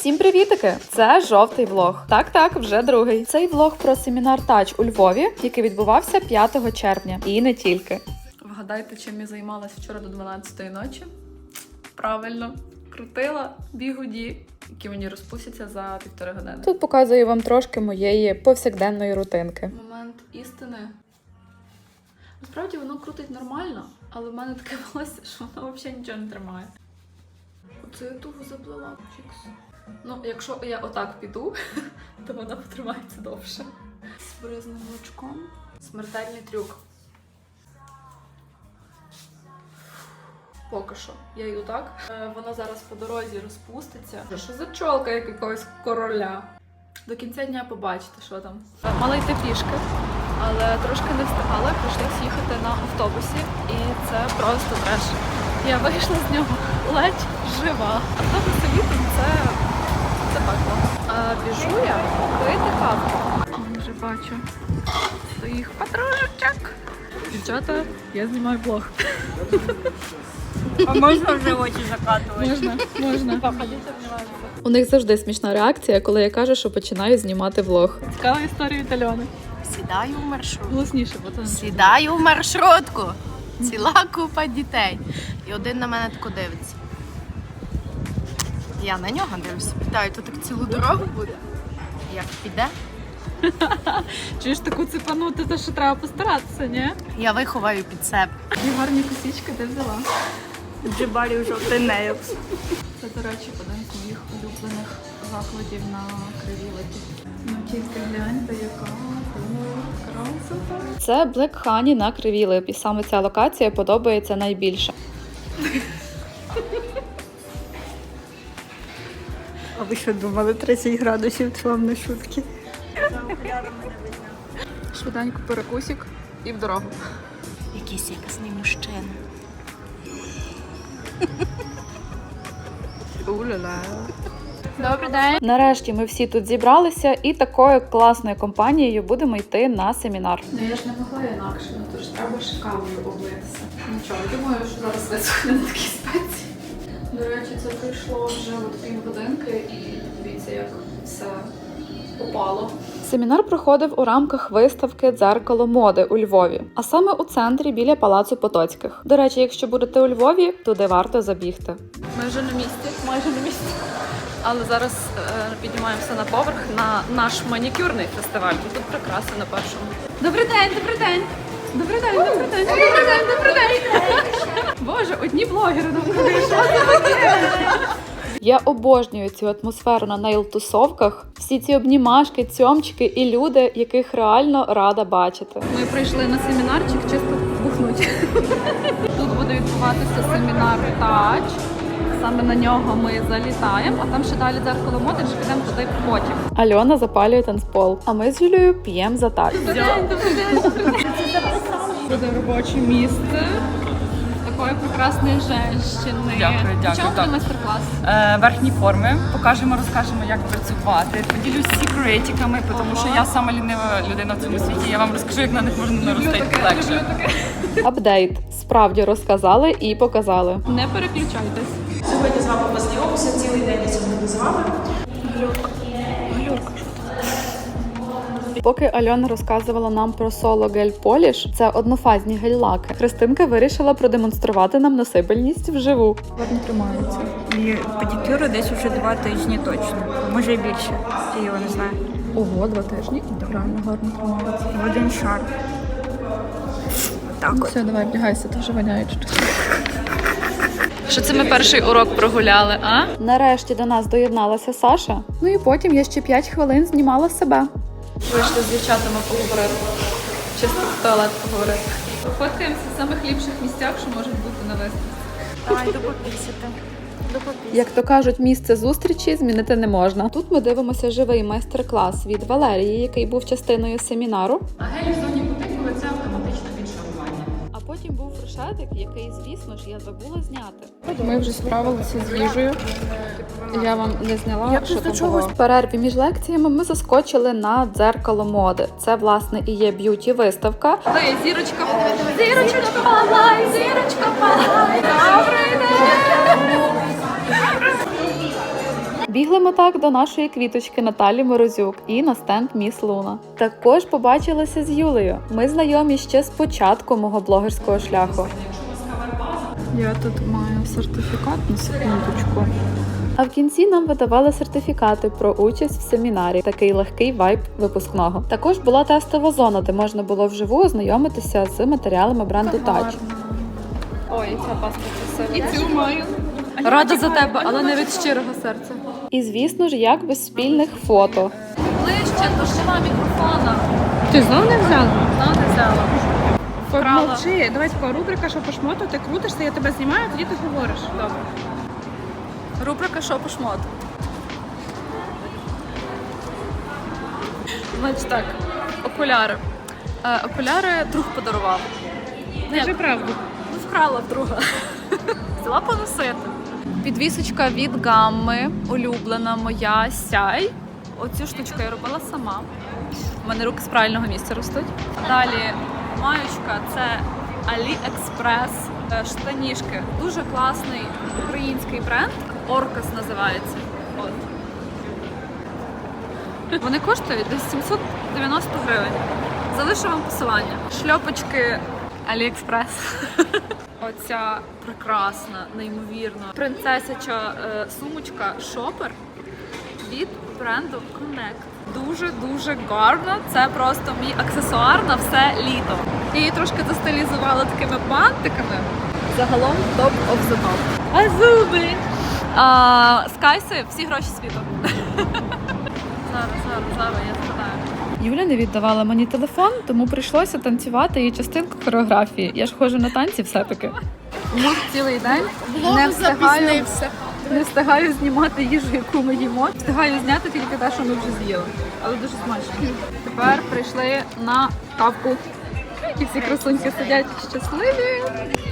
Всім привітики! Це жовтий влог. Так, так, вже другий. Цей влог про семінар тач у Львові, який відбувався 5 червня, і не тільки. Вгадайте, чим я займалась вчора до 12-ї ночі? Правильно, крутила бігуді, які мені розпустяться за півтори години. Тут показую вам трошки моєї повсякденної рутинки. Момент істини. Насправді воно крутить нормально, але в мене таке волосся, що воно взагалі нічого не тримає. Оце я туго заплела. Чікс. Ну, якщо я отак піду, то вона потримається довше. З бризним лучком. Смертельний трюк. Поки що. Я йду так. Е, Вона зараз по дорозі розпуститься. Що за чолка, як якогось короля? До кінця дня побачите, що там. Е, Мала йти пішки, але трошки не встигала. Прийшлось їхати на автобусі, і це просто треш. Я вийшла з нього ледь жива. Автобуси літом це пекло. А біжу я пити каву. Вже бачу своїх подружечок. Дівчата, я знімаю блог. А можна вже очі закатувати? Можна, можна. У них завжди смішна реакція, коли я кажу, що починаю знімати влог. Цікава історія від Альони. Сідаю в маршрутку. Голосніше, бо то Сідаю в маршрутку. Ціла купа дітей. І один на мене тако дивиться. Я на нього дивлюся. Питаю, то так цілу дорогу буде? Як піде? чуєш таку цепанути, то що треба постаратися, ні? Я виховаю під себе. І гарні косічки ти взяла. Джибарів жовтий нейлс. Це, до речі, один з моїх улюблених закладів на кривій липі. Ну тільки гляньте, яка красота. Це Black Honey на кривій липі. Саме ця локація подобається найбільше. Ви що думали, 30 градусів це вам не шутки? Швиденько перекусик і в дорогу. Якийсь якісний мужчина. Добрий день. Нарешті ми всі тут зібралися і такою класною компанією будемо йти на семінар. Ну я ж не могла інакше, ну тож треба ж кавою облитися. Нічого, думаю, що зараз висохне на такі спеції. До речі, це прийшло вже от півгодинки і дивіться, як все попало. Семінар проходив у рамках виставки Дзеркало моди у Львові, а саме у центрі біля палацу Потоцьких. До речі, якщо будете у Львові, туди варто забігти. Ми вже на місці, майже на місці. Але зараз е, піднімаємося на поверх на наш манікюрний фестиваль. Тут прикраси на першому. Добрий день, добрий день! Добрий день, добрий день, добрий день, добрий день! Боже, одні блогери навколо. Що це таке? Я обожнюю цю атмосферу на нейл-тусовках. Всі ці обнімашки, цьомчики і люди, яких реально рада бачити. Ми прийшли на семінарчик чисто бухнуть. Тут буде відбуватися семінар тач. Саме на нього ми залітаємо, а там ще далі дзеркало моди, чи підемо туди потім. Альона запалює танцпол, а ми з Юлією п'ємо за так. Буде робоче місце такої прекрасної женщини. Дякую, дякую, Чому так. майстер-клас? Е, верхні форми. Покажемо, розкажемо, як працювати. Поділюсь секретиками, тому що я сама лінива людина в цьому світі. Я вам розкажу, як на них можна наростити легше. Апдейт. Справді розказали і показали. Не переключайтесь. Сьогодні з вами познайомимося, цілий день я сьогодні з вами. Поки Альона розказувала нам про соло гель поліш, це однофазні гель-лаки. Христинка вирішила продемонструвати нам носибельність вживу. Гарно тримається. І педикюру десь вже два тижні точно. Може і більше. Я його не знаю. Ого, два тижні. Реально гарно тримається. В один шар. Так Ну, от. все, давай вдягайся, ти вже воняєш. Що це ми перший урок прогуляли, а? Нарешті до нас доєдналася Саша. Ну і потім я ще 5 хвилин знімала себе. Вийшли з дівчатами поговорити. Чисто в туалет поговорити. Фоткаємося в самих ліпших місцях, що можуть бути на виставці. Допопісити. Як то кажуть, місце зустрічі змінити не можна. Тут ми дивимося живий майстер-клас від Валерії, який був частиною семінару. А гелі в зоні фрешетик, який, звісно ж, я забула зняти. Ми вже справилися з їжею. Я вам не зняла, Я що там чогось- було. В перерві між лекціями ми заскочили на дзеркало моди. Це власне і є б'юті виставка. Ви зірочка, зірочка палай, зірочка палай. Добрий день! Бігли ми так до нашої квіточки Наталі Морозюк і на стенд Міс Луна. Також побачилася з Юлею. Ми знайомі ще з початку мого блогерського шляху. Я тут маю сертифікат на секундочку. А в кінці нам видавали сертифікати про участь в семінарі, такий легкий вайб випускного. Також була тестова зона, де можна було вживу ознайомитися з матеріалами бренду Touch. Ой, ця красива. І цю маю. Рада за тебе, але не від щирого серця. І звісно ж, як без спільних фото. Ближче до шила мікрофона. Ти знов не взяла? Знов не взяла. Вкрала. Мовчи, давай така рубрика, що по шмоту, ти крутишся, я тебе знімаю, тоді ти говориш. Добре. Рубрика «Що по шмоту». Значить так, окуляри. Е, окуляри друг подарував. Скажи правду. Ну, вкрала в друга. Взяла поносити. Підвісочка від гамми, улюблена моя сяй. Оцю штучку я робила сама. У мене руки з правильного місця ростуть. Далі маючка це AliExpress е, штанішки. Дуже класний український бренд. Оркас називається. От. Вони коштують десь 790 гривень. Залишу вам посилання. Шльопочки AliExpress. Оця прекрасна, неймовірна принцесяча е, сумочка Шопер від бренду Connect. Дуже дуже гарна. Це просто мій аксесуар на все літо. Я її трошки застилізувала такими бантиками. Загалом топ of the top. А зуби! Скайси всі гроші світу. Зараз, зараз, зараз, я згадаю. Юля не віддавала мені телефон, тому прийшлося танцювати її частинку хореографії. Я ж ходжу на танці все-таки. Мут цілий день. не встигаю, не встигаю знімати їжу, яку ми їмо. Встигаю зняти тільки те, що ми вже з'їли. Але дуже смачно. Тепер прийшли на кавку. І всі красуньки сидять щасливі.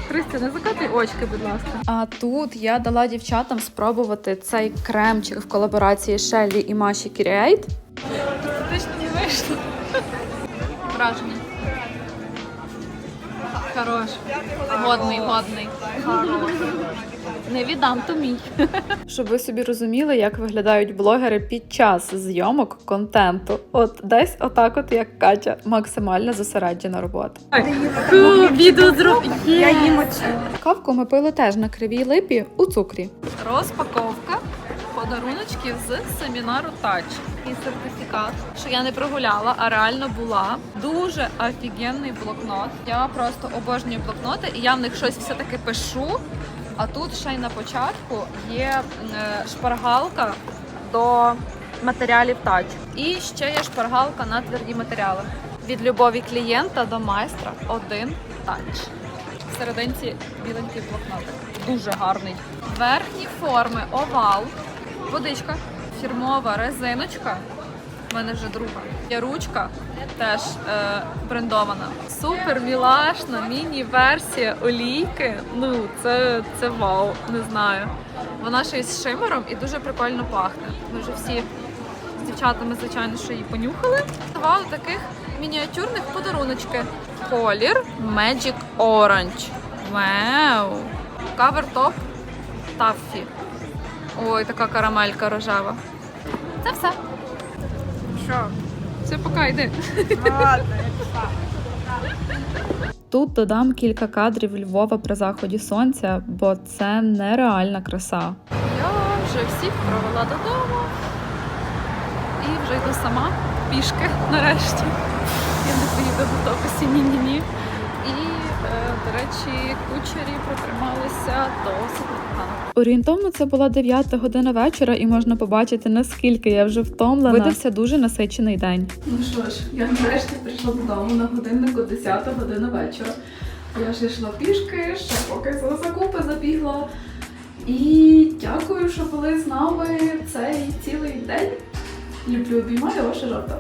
Христя, не закатуй очки, будь ласка. А тут я дала дівчатам спробувати цей кремчик в колаборації Шеллі і Маші Кіріейт. Враження. Хорош. Годний, годний. Не віддам, то мій. Щоб ви собі розуміли, як виглядають блогери під час зйомок контенту. От десь отак, от як Катя, максимально зосереджена робота. Відео зробив. Я їм оцю. Кавку ми пили теж на кривій липі у цукрі. Розпаковка подаруночків з семінару Тач і сертифікат, що я не прогуляла, а реально була. Дуже офігенний блокнот. Я просто обожнюю блокноти, і я в них щось все-таки пишу. А тут ще й на початку є е, шпаргалка до матеріалів тач. І ще є шпаргалка на тверді матеріали. Від любові клієнта до майстра один тач. Серединці біленький блокнотик. Дуже гарний. Верхні форми овал, водичка, фірмова резиночка. У мене вже друга. Є ручка, теж е, брендована. Супер мілашна міні-версія олійки. Ну, це, це вау, не знаю. Вона ще й з шимером і дуже прикольно пахне. Ми вже всі з дівчатами, звичайно, що її понюхали. Давали таких мініатюрних подаруночки. Колір Magic Orange. Вау! Кавер-топ Таффі. Ой, така карамелька рожева. Це все. Що? Це поки йди. Тут додам кілька кадрів Львова при заході сонця, бо це нереальна краса. Я вже всіх провела додому. І вже йду сама пішки нарешті. Я не поїду до тописі ні-ні-ні. І, е, до речі, кучері протрималися досить непогано. Орієнтовно це була 9 година вечора, і можна побачити, наскільки я вже втомлена. Видався дуже насичений день. Ну що ж, я нарешті прийшла додому на годиннику 10 година вечора. Я ж йшла пішки, ще поки за закупи забігла. І дякую, що були з нами цей цілий день. Люблю, обіймаю ваша жовта.